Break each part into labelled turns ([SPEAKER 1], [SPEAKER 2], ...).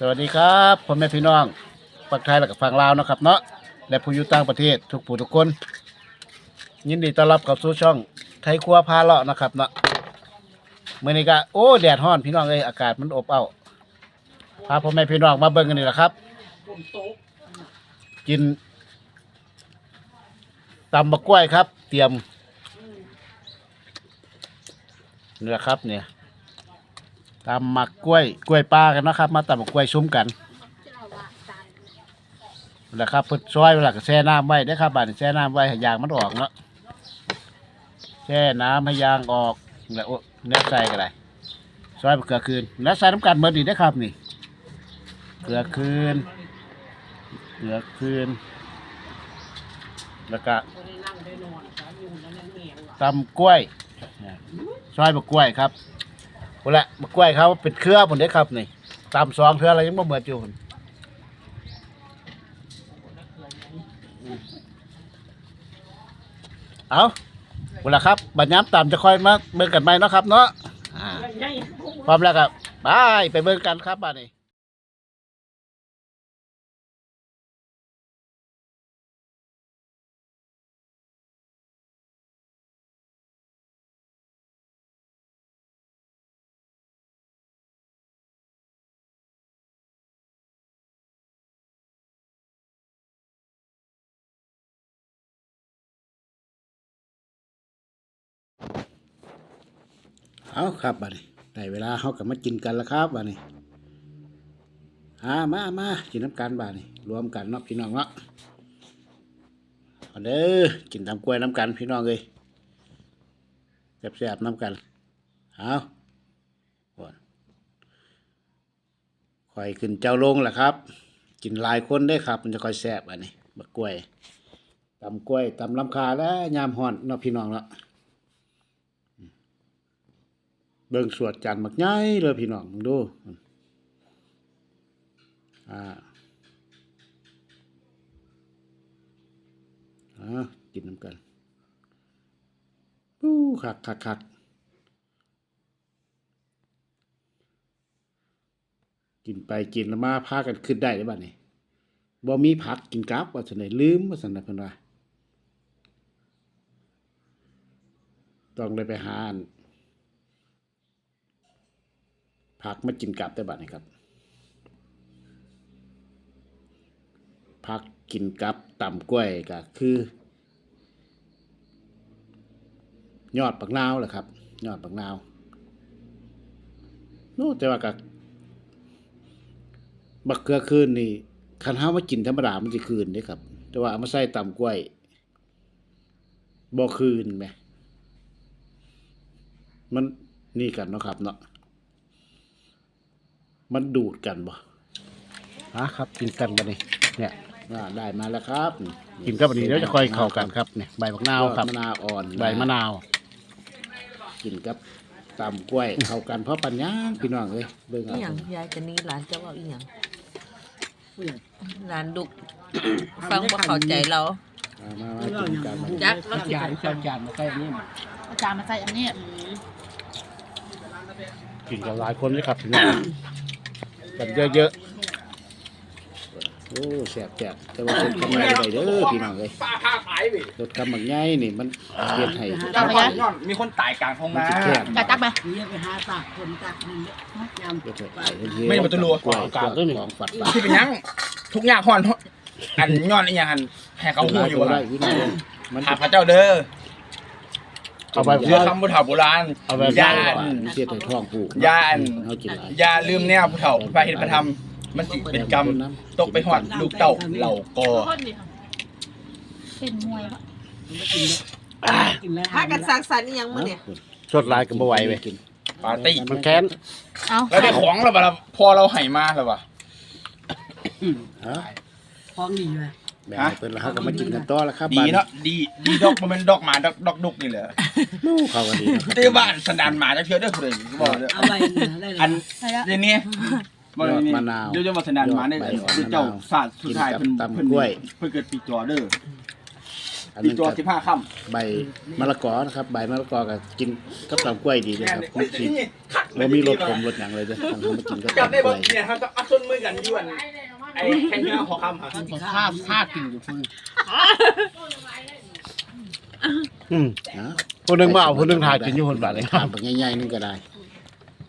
[SPEAKER 1] สวัสดีครับพ่อแม่พี่น้องฝั่งไทยและกับฝั่งลาวนะครับเนาะและผู้อยู่ต่างประเทศทุกผู้ทุกคน ยินดีต้อนรับเข้าสู่ช่องไทยครัวพาเลาะนะครับเนาะเมื้อนี้ก็โอ้แดดร้อนพี่น้องเอ้ยอากาศมันอบอ้าวพาพ่อแม่พี่น้องมาเบิ่งกันนี่แหละครับ กินตำมะกล้วยครับ เตรียมนี่แหละครับเนี่ย ตำหมักกล้วยกล้วยปลากันเนาะครับ มาตำหมักกล้วยซุ้มกันนั่นแหละครับเพิ่นซอยเวลาก็แช่น้ำไว้ได้อครับบาดนี้แช่น้ำไว้ให้ยางมันออกเนาะแช่น้ำให้ยางออกแล้วโอ้เนื้อใส่ก็ได้ซอยเกลือคืนแล้วใส่น้ำกันเบิดดีได้อครับนี่ เกลือคืน เกลือคืน แล้วก็ตำกล้วยซอยบักกล้วยครับ พุ่นละมะกล้วยเขาเป็นเครือผมได้ครับนี่ตามซองเครืออะไรยังบ่เหมือนอยู่พุ่นเอาพุ่นละครับบัดย้ำตามจะค่อยมาเบิ่งกันไหมเนาะครับเนาะอ่าพร้อมแล้วครับบายไปเบิ่งกันครับบ้าน เอาครับบ้านนี้ได้เวลาเขากับมากินกันแล้วครับบ้านนี้อ่ามามากินน้ำกันบ้านนี้ รวมกันเนาะพี่น้องเนาะเอาเด้อกินตำกล้วยน้ำกันพี่น้องเลยแซ่บๆน้ำกันเอาก่อนคอยขึ้นเจ้าลงแหละครับ กินหลายคนได้ครับ มันจะค่อยแซ่บอันนี้บักกล้วยตำกล้วยตำลำคาแล้วยามห่อนเนาะพี่น้องเนาะ เบิ่งสวดจันทร์มักใหญ่เลยพี่น้องมึงดูอ่าอ่ากินน้ำกันอู้คักคักคักกินไปกินแล้วมาพากันขึ้นได้หรือเปล่านี่บ่มีผักกินกับว่าสันไหนลืมว่าสันนะเพิ่นว่าต้องเลยไปหาอัน ผักมากินกับได้บัดนี้ครับผักกินกับตำกล้วยก็คือ ยอดปักนาวแหละครับ ยอดปักนาวโน้แต่ว่ากับบักเกลือคืนนี่คันห้ามากินธรรมดามันจะคืนเด้ครับ แต่ว่าเอามาใส่ตำกล้วยบ่คืนไหมมันนี่กันเนาะครับเนาะ มันดูดกันบ่ฮะครับ กินกันบ่นี่เนี่ย อ่าได้มาแล้วครับกินกับอันนี้เดี๋ยวจะค่อยเข้ากันครับเนี่ยใบมะนาวครับ
[SPEAKER 2] มะนาวอ่อน
[SPEAKER 1] ใบมะนาว
[SPEAKER 2] กินกับตำกล้วยเข้ากันเพราะปัญญางพี่น้องเอ้ยเบิ่ง
[SPEAKER 3] อี
[SPEAKER 2] เอา
[SPEAKER 3] หยังยายจะนี้หลานจะว่าอีหยังหลานดุก ฟังบ่เข้าใจเรา
[SPEAKER 2] มามามากินกันมา
[SPEAKER 3] จักแล้วสิ
[SPEAKER 4] จานจานจานมาใกล้นี่มา
[SPEAKER 5] อาจารย์มาใส่อันนี้
[SPEAKER 1] กินกับหลายคนเลยครับพี่น้อง กันเยอะ
[SPEAKER 2] โอ้แซ่บแซ่บแต่ว่าเป็นคำใหญ่ได้เด้อพี่น้องเอ้ย
[SPEAKER 4] ป้าพาขายไป
[SPEAKER 2] รสคำบักใหญ่นี่มันเปลี่ยนให้
[SPEAKER 5] เจ้าไปยัง
[SPEAKER 4] ย้อนมีคนตายกลางท้อง
[SPEAKER 2] มัน
[SPEAKER 4] นา
[SPEAKER 2] สิแค่บ
[SPEAKER 5] จะตักไหม
[SPEAKER 6] เรียกไปหาตากคนตากหนึ่งยำ
[SPEAKER 2] เดี๋ยวเถอะไปเรื่อยๆ
[SPEAKER 4] ไม่ได้ประตูรั้ว
[SPEAKER 2] กล้วยกล้วยของฝัดปาก
[SPEAKER 4] ที่เป็นหยังทุกอย่างห่อนอันย้อนอีหยังอันแห่เขาหูอยู่
[SPEAKER 2] ได้
[SPEAKER 4] อะ
[SPEAKER 2] พี่น้องเอ้ยมัน
[SPEAKER 4] หาพระเจ้าเด้อ
[SPEAKER 1] ๆ เอาไป
[SPEAKER 4] เรือคำผู้เฒ่าโบราณ
[SPEAKER 1] เอาไป
[SPEAKER 4] ย่า
[SPEAKER 2] ว่า
[SPEAKER 4] อัน
[SPEAKER 2] มันเสียให้ท้องผูก
[SPEAKER 4] ย่าอัน
[SPEAKER 2] เฮากินหลาย
[SPEAKER 4] อย่าลืมแนวผู้เฒ่าพระเห็นพระธรรมมันสิเป็นกรรมตกไปหอดลูกเต่าเหล่ากอ
[SPEAKER 5] เป็นมวย
[SPEAKER 6] กินแล้ว
[SPEAKER 3] ถ้ากันสร้างสรรค์อีหยังมื้อเนี่ย
[SPEAKER 1] ชดหลายก็บ่ไหวเว้ย
[SPEAKER 2] กิน
[SPEAKER 4] ปาร์ตี้
[SPEAKER 1] มันแค้น
[SPEAKER 5] เอา
[SPEAKER 4] แล้วได้ของแล้วบ่ล่ะพอเราให้มาแล้วบ่
[SPEAKER 2] ฮะ
[SPEAKER 6] ฟ้องดีเลย
[SPEAKER 2] แบ่งให้เพิ่นแล้วเฮาก็มากินกันต่อแล้วครับ
[SPEAKER 4] ดีเนาะดีดีดอกบ่แม่นดอกหมาดอกดอกดุกนี่แหละ
[SPEAKER 2] ลูกเขาก็ดีนะครับ
[SPEAKER 4] ตื้อบ้านสันดานหมาจักเทื่อเด้อผู้ใดบอกเด้อ
[SPEAKER 6] เอาไปได้
[SPEAKER 4] อัน
[SPEAKER 5] ใช่แล้ว
[SPEAKER 4] เดี๋ยวนี้
[SPEAKER 2] ยอดมะนาว
[SPEAKER 4] เดี๋ยวจะมาสันดานหมาได้
[SPEAKER 2] ยอดใบอ่อน
[SPEAKER 4] เดี๋ยวเจ้ามะ
[SPEAKER 2] นาว
[SPEAKER 4] ศาสตร์สุดท้ายเพิ่น
[SPEAKER 2] กินกับตำ
[SPEAKER 4] เพิ่น
[SPEAKER 2] กล้วย
[SPEAKER 4] เพิ่นเกิดปีจอเด้อ
[SPEAKER 2] อัน
[SPEAKER 4] ตี
[SPEAKER 2] นั้น
[SPEAKER 4] ตัว
[SPEAKER 2] ก็
[SPEAKER 4] สิบห้าค่
[SPEAKER 2] ใบมะละกอนะครับ ใบมะละกอกับกินกับตำกล้วยดีำเลยครับ
[SPEAKER 4] แม่
[SPEAKER 2] มันสิบ่มีรสขมรสหยังเลยเด้อทำให้มากินกับ
[SPEAKER 4] จับ
[SPEAKER 2] ตำ
[SPEAKER 4] ได้
[SPEAKER 2] กล้
[SPEAKER 4] บ่
[SPEAKER 2] วย
[SPEAKER 4] เนี่ยเขาจะอัดส้นมือกันยวน ไอ้แค่เนื้อหัวค่ำครับ
[SPEAKER 6] มันข้าวข้ากินอยู่คุณ
[SPEAKER 1] อืม
[SPEAKER 2] นะ
[SPEAKER 1] ผู้หนึงมาเอาผู้หนึงถ่ายกินอยู่คนบาดเลย
[SPEAKER 2] ถามแบบง่ายๆนึงก็ได้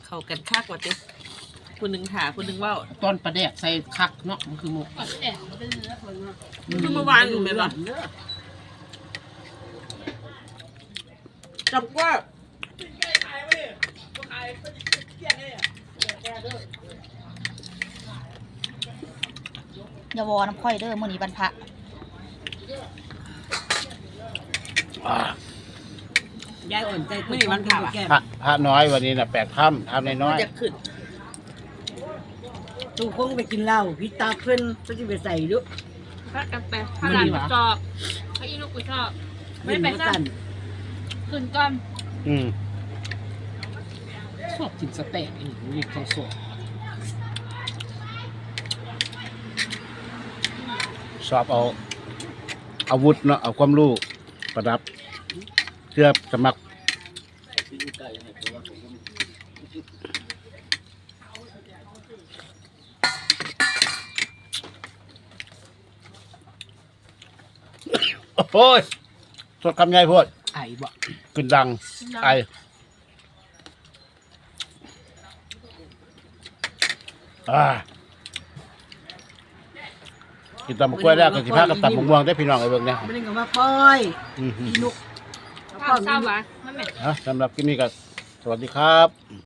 [SPEAKER 3] เข้ากันคักว่าติผู้หนึงถ่าผู้หนึงเว้า
[SPEAKER 6] ต้นประเดกใส่คักเนาะมันคือหมก
[SPEAKER 3] คือเมื่อวานอยู่แม่นบ่จับว่า
[SPEAKER 5] อย่าวอน้ำค่อยเด้อมื้อนี้วันพระ
[SPEAKER 1] อ่ายา
[SPEAKER 6] ยอ่อนใจ
[SPEAKER 3] มื้อนี้วันพระอะ
[SPEAKER 6] แก้
[SPEAKER 1] พระพระน้อยวันนี้น่ะแปดค่ำทำน้อย
[SPEAKER 3] จะขึ้น
[SPEAKER 6] ตู้คงไปกินเหล้าพี่ตาเพิ่นก็จะไปใส่ด้วย
[SPEAKER 7] ก็กาแฟถ้าหลานไปจอบถ้าอีลูกไปชอบ ไม่ไป
[SPEAKER 6] กั
[SPEAKER 7] ซ้ำ
[SPEAKER 6] น
[SPEAKER 7] ขึ้นก้อน
[SPEAKER 1] ๆอืม
[SPEAKER 6] ชอบกินสเต็กอีกนี่ข้าวสด
[SPEAKER 1] ชอบเอาอาวุธเนาะเอาความรู้ประดับเพื่อสมัครโอ้ยสดคำใหญ่โพด
[SPEAKER 6] ไอ้บ่
[SPEAKER 1] ขึ้นดัง ไออ่า กินตำบักกล้วยแล้วก็สิพากับตำบักม่วงได้พี่น้องไอ้เบิ่งเนี่ย
[SPEAKER 6] ไม่ได้กับว่าปอย
[SPEAKER 1] อือหือ
[SPEAKER 6] นุก
[SPEAKER 7] ข้าวเศร้าหวานไม่แม่
[SPEAKER 1] ฮะสำหรับคลิปนี้ก็สวัสดีครับ